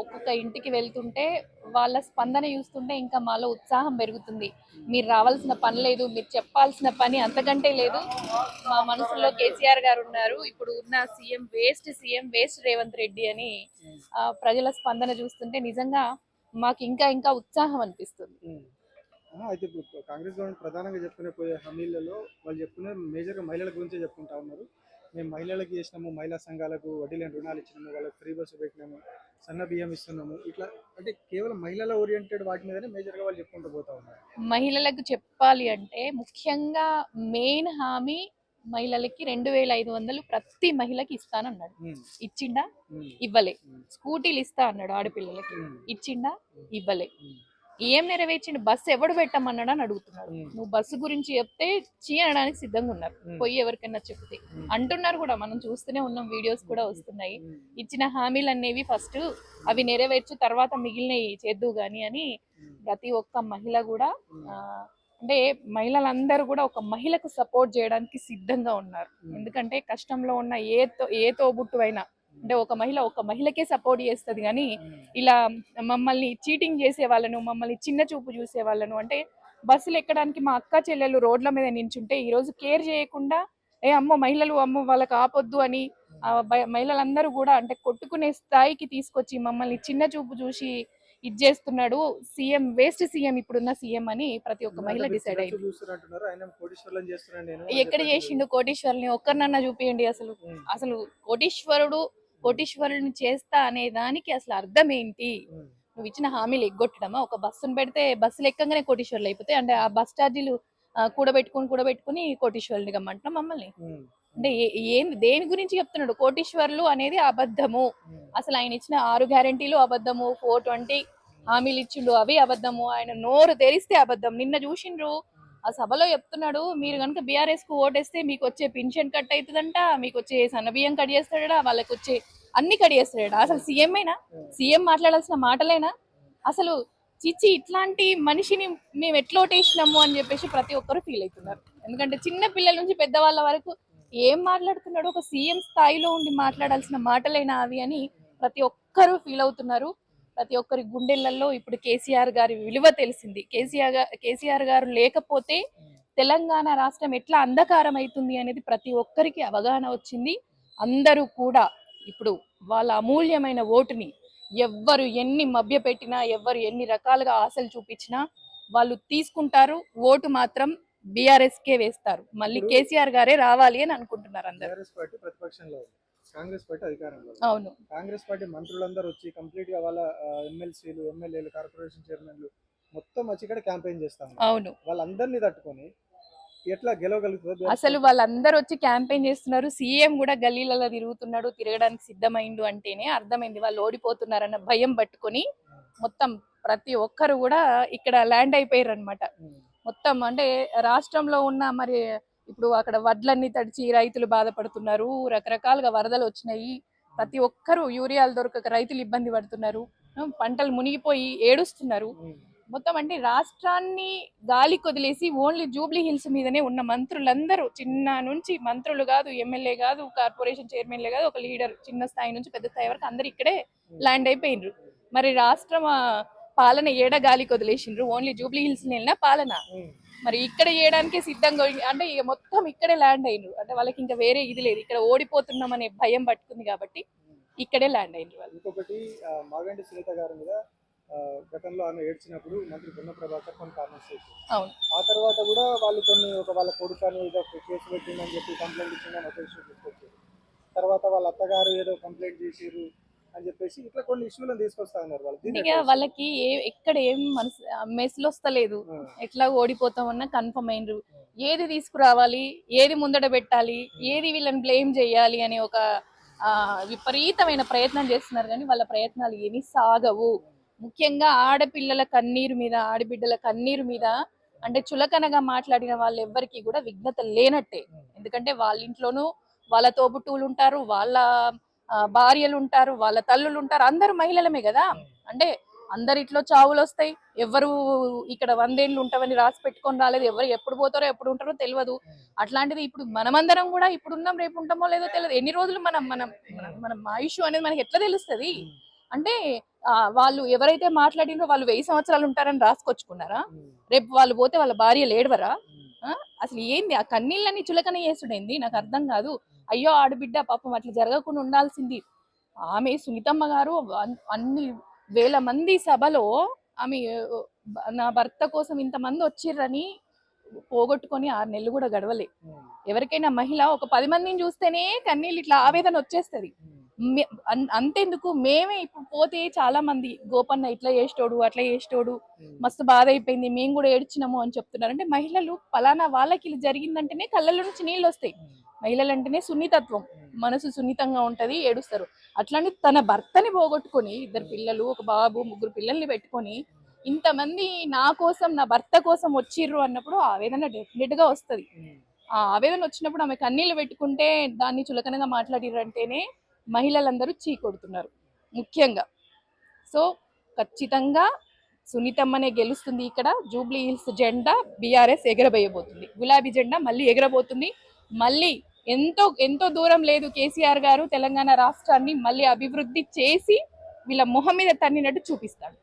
ఒక్కొక్క ఇంటికి వెళ్తుంటే వాళ్ళ స్పందన చూస్తుంటే ఇంకా మాలో ఉత్సాహం పెరుగుతుంది. మీరు రావాల్సిన పని లేదు మీరు చెప్పాల్సిన పని అంతకంటే లేదు. మా మనసులో కేసీఆర్ గారు ఉన్నారు. ఇప్పుడు ఉన్న CM waste CM waste Revanth Reddy అని ప్రజల స్పందన చూస్తుంటే నిజంగా మాకు ఇంకా ఇంకా ఉత్సాహం అనిపిస్తుంది. అయితే ఇప్పుడు కాంగ్రెస్ గవర్నమెంట్ ప్రధానంగా చెప్పుకునే పోయే హామీలలో వాళ్ళు చెప్పుకునే మేజర్గా మహిళల గురించే చెప్పుకుంటా ఉన్నారు. మేము మహిళలకు చేసినాము మహిళా సంఘాలకు వడ్డీ లేని రుణాలు ఇచ్చినాము వాళ్ళకి ఫ్రీ బస్సు పెట్టినాము సన్న బియ్యం ఇస్తున్నాము. ఇట్లా అంటే కేవలం మహిళల ఓరియంటెడ్ వాటి మీదనే మేజర్గా వాళ్ళు చెప్పుకుంటూ పోతా ఉన్నారు. మహిళలకు చెప్పాలి అంటే ముఖ్యంగా మెయిన్ హామీ మహిళలకి రెండు వేల ఐదు వందలు ప్రతి మహిళకి ఇస్తానన్నాడు. ఇచ్చిండా? ఇవ్వలే. స్కూటీలు ఇస్తా అన్నాడు ఆడపిల్లలకి. ఇచ్చిండా? ఇవ్వలే. ఏం నెరవేర్చిండు? బస్సు ఎవడు పెట్టమన్నాడు అని అడుగుతున్నాడు. ఉమ్, నువ్వు బస్సు గురించి చెప్తే చీ అనడానికి సిద్ధంగా ఉన్నారు. పోయి ఎవరికైనా చెప్తే. అంటున్నారు కూడా మనం చూస్తూనే ఉన్నాం వీడియోస్ కూడా వస్తున్నాయి. ఇచ్చిన హామీలు అనేవి ఫస్ట్ అవి నెరవేర్చు తర్వాత మిగిలినవి చేద్దు గాని అని ప్రతి ఒక్క మహిళ కూడా అంటే మహిళలందరూ కూడా ఒక మహిళకు సపోర్ట్ చేయడానికి సిద్ధంగా ఉన్నారు. ఎందుకంటే కష్టంలో ఉన్న ఏ తో ఏ తోబుట్టు అయినా అంటే ఒక మహిళ ఒక మహిళకే సపోర్ట్ చేస్తుంది కానీ ఉమ్, ఇలా మమ్మల్ని చీటింగ్ చేసే వాళ్ళను మమ్మల్ని చిన్న చూపు చూసే వాళ్ళను అంటే బస్సులు ఎక్కడానికి మా అక్క చెల్లెలు రోడ్ల మీద నించుంటే ఈ రోజు కేర్ చేయకుండా ఏ అమ్మో మహిళలు అమ్మో వాళ్ళకి ఆపొద్దు అని మహిళలందరూ కూడా అంటే కొట్టుకునే స్థాయికి తీసుకొచ్చి మమ్మల్ని చిన్న చూపు చూసి ఇది చేస్తున్నాడు. సీఎం వేస్ట్ సీఎం ఇప్పుడున్న సీఎం అని ప్రతి ఒక్క మహిళ డిసైడ్ అయింది. ఎక్కడ. చేసిండు కోటీశ్వరుని ఒక్కరినన్నా చూపియండి అసలు. ఉమ్, అసలు కోటీశ్వరుడు కోటీశ్వరుని చేస్తా అనే దానికి అసలు అర్థం ఏంటి? నువ్వు ఇచ్చిన హామీలు ఎగ్గొట్టడమా? ఒక బస్సును పెడితే బస్సులు ఎక్కగానే కోటీశ్వర్లు అయిపోతాయి అంటే ఆ బస్ ఛార్జీలు కూడబెట్టుకుని కూడబెట్టుకుని కోటీశ్వరుని గమ్మంటున్నాం మమ్మల్ని? అంటే ఏ- ఏంది దేని గురించి చెప్తున్నాడు? కోటీశ్వర్లు అనేది అబద్ధము. అసలు ఆయన ఇచ్చిన ఆరు గ్యారెంటీలు అబద్ధము ఫోర్ ట్వంటీ హామీలు ఇచ్చిండు అవి అబద్ధము. ఆయన నోరు తెరిస్తే అబద్ధం. నిన్న చూసిండ్రు ఆ సభలో చెప్తున్నాడు మీరు కనుక బీఆర్ఎస్కు ఓటేస్తే మీకు వచ్చే పెన్షన్ కట్ అవుతుందంట మీకు వచ్చే సన్నబియ్యం కట్ చేస్తాడా వాళ్ళకి వచ్చే అన్ని కట్ అసలు సీఎం అయినా సీఎం మాట్లాడాల్సిన మాటలేనా? అసలు చిచ్చి ఇట్లాంటి మనిషిని మేము ఎట్లా ఓటేసినాము అని చెప్పేసి ప్రతి ఒక్కరు ఫీల్ అవుతున్నారు. ఎందుకంటే చిన్న పిల్లల నుంచి పెద్దవాళ్ళ వరకు ఏం మాట్లాడుతున్నాడు? ఒక సీఎం స్థాయిలో ఉండి మాట్లాడాల్సిన మాటలైనా అవి అని ప్రతి ఒక్కరూ ఫీల్ అవుతున్నారు. ప్రతి ఒక్కరి గుండెలలో ఇప్పుడు కేసీఆర్ గారి విలువ తెలిసింది. కేసీఆర్ కేసీఆర్ గారు లేకపోతే తెలంగాణ రాష్ట్రం ఎట్లా అంధకారం అవుతుంది అనేది ప్రతి ఒక్కరికి అవగాహన వచ్చింది. అందరూ కూడా ఇప్పుడు వాళ్ళ అమూల్యమైన ఓటుని ఎవ్వరు ఎన్ని మభ్య పెట్టినా ఎవ్వరు ఎన్ని రకాలుగా ఆశలు చూపించినా వాళ్ళు తీసుకుంటారు ఓటు మాత్రం బీఆర్ఎస్ కే వేస్తారు. మళ్ళీ కేసీఆర్ గారే రావాలి అని అనుకుంటున్నారు అందరు. ప్రతిపక్షంలో కాంగ్రెస్ పార్టీ అధికారంలో. అవును. కాంగ్రెస్ పార్టీ మంత్రులందరూ వచ్చి కంప్లీట్గా వాళ్ళ ఎమ్మెల్సీలు ఎమ్మెల్యేలు కార్పొరేషన్ చైర్మన్లు మొత్తం వచ్చి ఇక్కడ క్యాంపెయిన్ చేస్తా అవును. వాళ్ళందరినీ తట్టుకొని ఎట్లా గెలవగలుగుతుందో అసలు వాళ్ళందరూ వచ్చి క్యాంపెయిన్ చేస్తున్నారు. సీఎం కూడా గల్లీలలో తిరుగుతున్నాడు తిరగడానికి సిద్ధమైండు అంటేనే అర్థమైంది. వాళ్ళు ఓడిపోతున్నారన్న భయం పట్టుకొని మొత్తం ప్రతి ఒక్కరు కూడా ఇక్కడ ల్యాండ్ అయిపోయారు అనమాట మొత్తం అంటే రాష్ట్రంలో ఉన్న మరి ఇప్పుడు అక్కడ వడ్లన్నీ తడిచి రైతులు బాధపడుతున్నారు. రకరకాలుగా వరదలు వచ్చినాయి. ప్రతి ఒక్కరు యూరియాలు దొరకక రైతులు ఇబ్బంది పడుతున్నారు. పంటలు మునిగిపోయి ఏడుస్తున్నారు. మొత్తం అంటే రాష్ట్రాన్ని గాలి కొదిలేసి ఓన్లీ జూబ్లీ హిల్స్ మీదనే ఉన్న మంత్రులందరూ చిన్న నుంచి మంత్రులు కాదు ఎమ్మెల్యే కాదు కార్పొరేషన్ చైర్మన్లే కాదు ఒక లీడర్ చిన్న స్థాయి నుంచి పెద్ద స్థాయి వరకు అందరు ఇక్కడే ల్యాండ్ అయిపోయినరు. మరి రాష్ట్రం పాలన ఏడ గాలి కొదిలేసిండ్రు? ఓన్లీ జూబ్లీ హిల్స్ వెళ్ళిన పాలన? ఉమ్, మరి ఇక్కడ చేయడానికి సిద్ధంగా అంటే ఇక మొత్తం ఇక్కడే ల్యాండ్ అయినరు. అంటే వాళ్ళకి ఇంకా వేరే ఇది లేదు. ఇక్కడ ఓడిపోతున్నాం అనే భయం పట్టుకుంది కాబట్టి ఇక్కడే ల్యాండ్ అయినరు వాళ్ళు. ఇంకొకటి ఆ, మాగంటి సునీత గారి మీద గతంలో ఆమె ఏడ్చినప్పుడు మంత్రి పొన్న ప్రభాకర్ కొన్ని కామెంట్స్ చేశారు. ఆ తర్వాత కూడా వాళ్ళు కొన్ని ఒక వాళ్ళ కొడుకు అని ఏదో కేసు పెట్టిందని చెప్పి కంప్లైంట్ ఇచ్చిందని ఒక ఇష్యూ తీసుకొచ్చారు తర్వాత వాళ్ళ అత్తగారు ఏదో కంప్లైంట్ చేసిర్రు అని చెప్పేసి ఇట్లా కొన్ని ఇష్యూలను తీసుకొస్తా ఉన్నారు వాళ్ళు. వాళ్ళకి ఏ ఎక్కడ ఏం మనసు మెస్లు వస్తలేదు? ఎట్లా ఓడిపోతామన్నా కన్ఫర్మ్ అయినరు. ఏది తీసుకురావాలి ఏది ముందట పెట్టాలి ఏది వీళ్ళని బ్లేమ్ చేయాలి అనే ఒక ఆ, విపరీతమైన ప్రయత్నం చేస్తున్నారు కానీ వాళ్ళ ప్రయత్నాలు ఏమీ సాగవు. ముఖ్యంగా ఆడపిల్లల కన్నీరు మీద ఆడబిడ్డల కన్నీరు మీద అంటే చులకనగా మాట్లాడిన వాళ్ళు ఎవ్వరికి కూడా విఘ్నత లేనట్టే. ఎందుకంటే వాళ్ళ ఇంట్లోనూ వాళ్ళ తోబుట్టువులు ఉంటారు వాళ్ళ భార్యలు ఉంటారు వాళ్ళ తల్లులు ఉంటారు అందరూ మహిళలమే కదా. అంటే అందరిట్లో చావులు వస్తాయి ఎవరు ఇక్కడ వందేళ్ళు ఉంటామని రాసి పెట్టుకొని రాలేదు. ఎవరు ఎప్పుడు పోతారో ఎప్పుడు ఉంటారో తెలియదు అట్లాంటిది ఇప్పుడు మనమందరం కూడా ఇప్పుడు ఉన్నాం రేపు ఉంటామో లేదో తెలియదు ఎన్ని రోజులు మనం మనం మనం- మనం ఆయుష్ అనేది మనకి ఎట్లా తెలుస్తుంది? అంటే వాళ్ళు ఎవరైతే మాట్లాడినో వాళ్ళు వెయ్యి సంవత్సరాలు ఉంటారని రాసుకొచ్చుకున్నారా? రేపు వాళ్ళు పోతే వాళ్ళ భార్య లేడవరా? అసలు ఏంది? ఆ కన్నీళ్ళని చులకన చేసుడేంది నాకు అర్థం కాదు. అయ్యో ఆడబిడ్డ పాపం అట్లా జరగకుండా ఉండాల్సింది. ఆమె సునీతమ్మ గారు అన్- అన్ని వేల మంది సభలో ఆమె నా భర్త కోసం ఇంతమంది వచ్చిర్రని పోగొట్టుకొని ఆరు నెలలు కూడా గడవలే. ఎవరికైనా మహిళ ఒక పది మందిని చూస్తేనే కన్నీళ్ళు ఇట్లా ఆవేదన వచ్చేస్తది. అంతెందుకు. మేమే ఇప్పుడు పోతే చాలా మంది గోపన్న ఇట్లా చేసేటోడు అట్లా చేసేటోడు మస్తు బాధ అయిపోయింది మేము కూడా ఏడ్చినాము అని చెప్తున్నారు. అంటే మహిళలు పలానా వాళ్ళకి ఇది జరిగిందంటేనే కళ్ళల్లో నుంచి నీళ్ళు వస్తాయి. మహిళలు అంటేనే సున్నితత్వం. మనసు సున్నితంగా ఉంటది ఏడుస్తారు. అట్లాంటి తన భర్తని పోగొట్టుకొని ఇద్దరు పిల్లలు ఒక బాబు ముగ్గురు పిల్లల్ని పెట్టుకొని ఇంతమంది నా కోసం నా భర్త కోసం వచ్చిర్రు అన్నప్పుడు ఆవేదన డెఫినెట్గా వస్తది ఆ ఆవేదన వచ్చినప్పుడు ఆమె కన్నీళ్ళు పెట్టుకుంటే దాన్ని చులకనగా మాట్లాడిరంటేనే మహిళలందరూ చీ కొడుతున్నారు ముఖ్యంగా. సో ఖచ్చితంగా సునీతమ్మనే గెలుస్తుంది ఇక్కడ. జూబ్లీ హిల్స్ జెండా బీఆర్ఎస్ ఎగరబోయబోతుంది. గులాబీ జెండా మళ్ళీ ఎగరబోతుంది. మళ్ళీ ఎంతో ఎంతో దూరం లేదు కేసీఆర్ గారు తెలంగాణ రాష్ట్రాన్ని మళ్ళీ అభివృద్ధి చేసి వీళ్ళ మొహం మీద తన్నినట్టు చూపిస్తాడు.